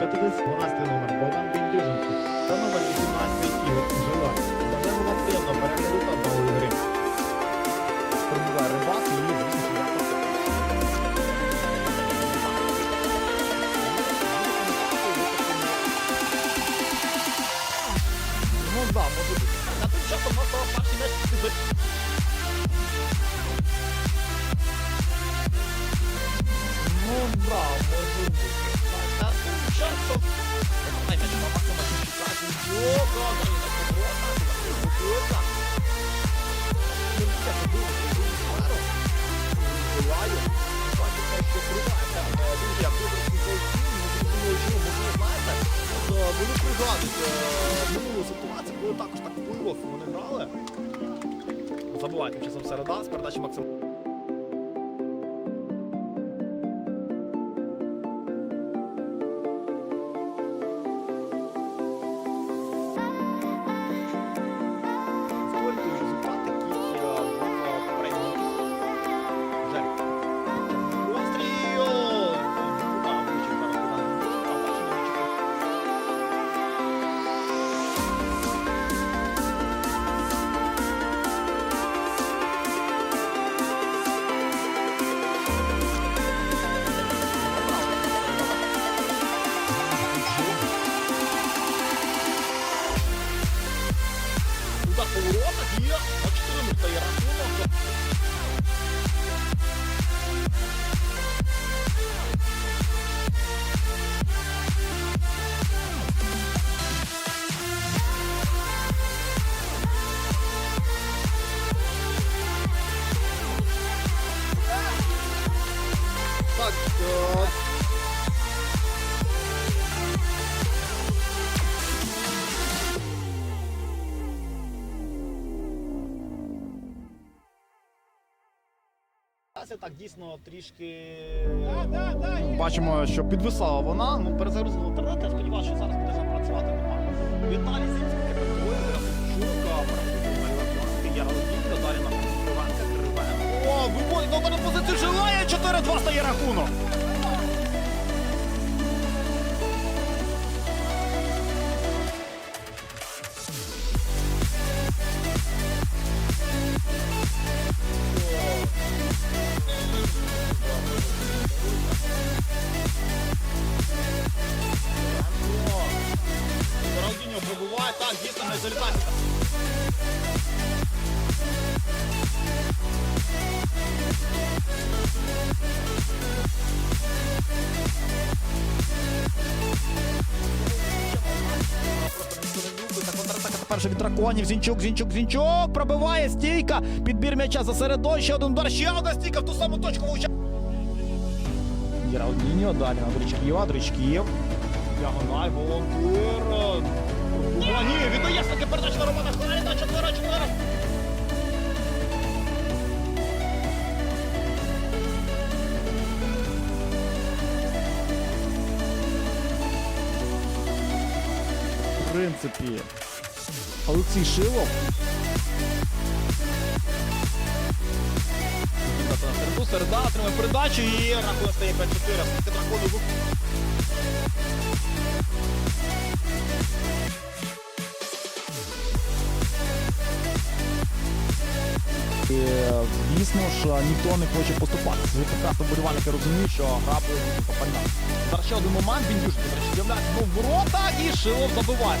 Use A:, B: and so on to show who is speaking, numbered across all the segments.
A: 50 12 номер Богдан Бендюженко та номер 18 Ігор Жилак. Бажаємо активно перегляду та нової гри. Спрямував рибак і вирішує. Ну да, може бути. На той час у нас перший меч Ну да, може бути. Вони пригадують минулу ситуацію, коли також так в плей-офф вони грали. Забувайте, часом середа з передачі Максима. Удар по воротах є на 14 є рахунок. Так, е, так дійсно трішки. Бачимо, що підвисала вона. Ну, перезагрузила інтернет, я сподіваюся, що зараз буде запрацювати нормально. Віталій Зінський Шука, переходить Яролодінка, далі на Кривенка, Кривенко. О, виводить на ударну позицію, желає 4-2 стає рахунок. Перший від драконів, Зінчук, Зінчук, Зінчук, пробиває стійка, підбір м'яча за середою, ще один удар, ще одна стійка в ту саму точку влучає. Гералдіньо, далі на Дричків, а Дричків. Діагональ, волонтер. Принципі, Олексій Шилов. На середа, отримує передачу і рахунок стає 5-4. Звісно ж, ніхто не хоче. Ви прекрасно болівальники розуміють, що гра попальна. Зараз ще один момент, він до з'являється ну, в ворота і Шилов забиває.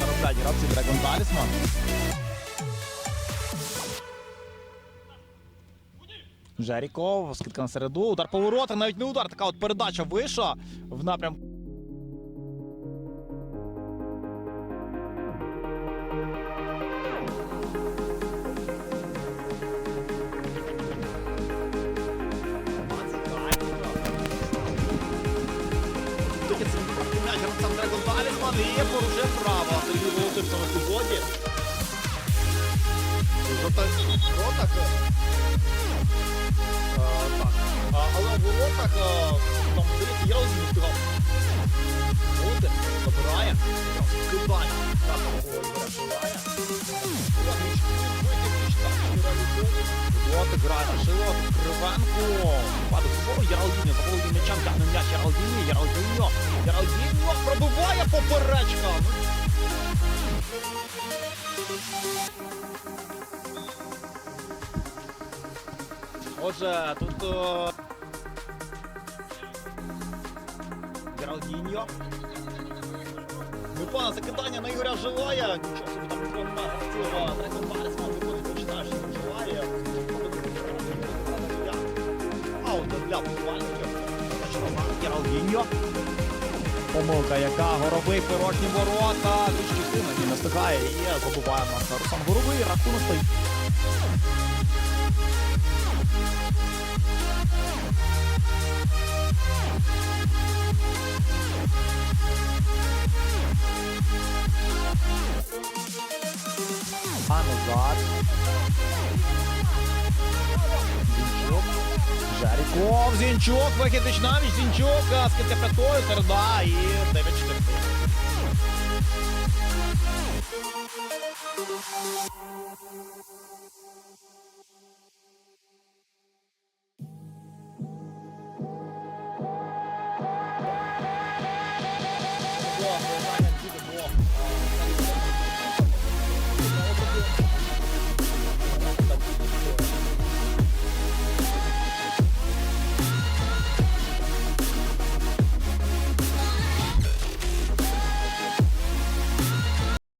A: Заробляють гравці Dragon Talisman. Жеріков, скидка на середу, удар по воротах, навіть не удар, така от передача вийшла в напрямку. І порушує право. Так. Але в е, там здається, я розумію, сказав. Володимир забирає. Кидає. Так, кидає. Лотик грає на Шилот, Кривенко. Падає вгору, Яралдіньо, Володимир м'ячем тягне м'яч Яралдіньо, Яралдіньо. Яралдіньо пробиває поперечка. Отже, тут е, Гералдіньо. Непогане закидання на Ігоря Живая. Нічого собі там Микола Магастєва. Третій Барсман виходить, починає, що там Живає. Аут для футбольників. Гералдіньо. Помилка, яка горобий порожні ворота. Трішки сильно не настигає і забуває в нас Руслан Горобий. Рахунок стоїть. назад. Зінчук. Жаріков. Зінчук. Вихід Вічнавіч. Зінчук. Е, Скидка п'ятою. Середа. І 9-4. Thank you.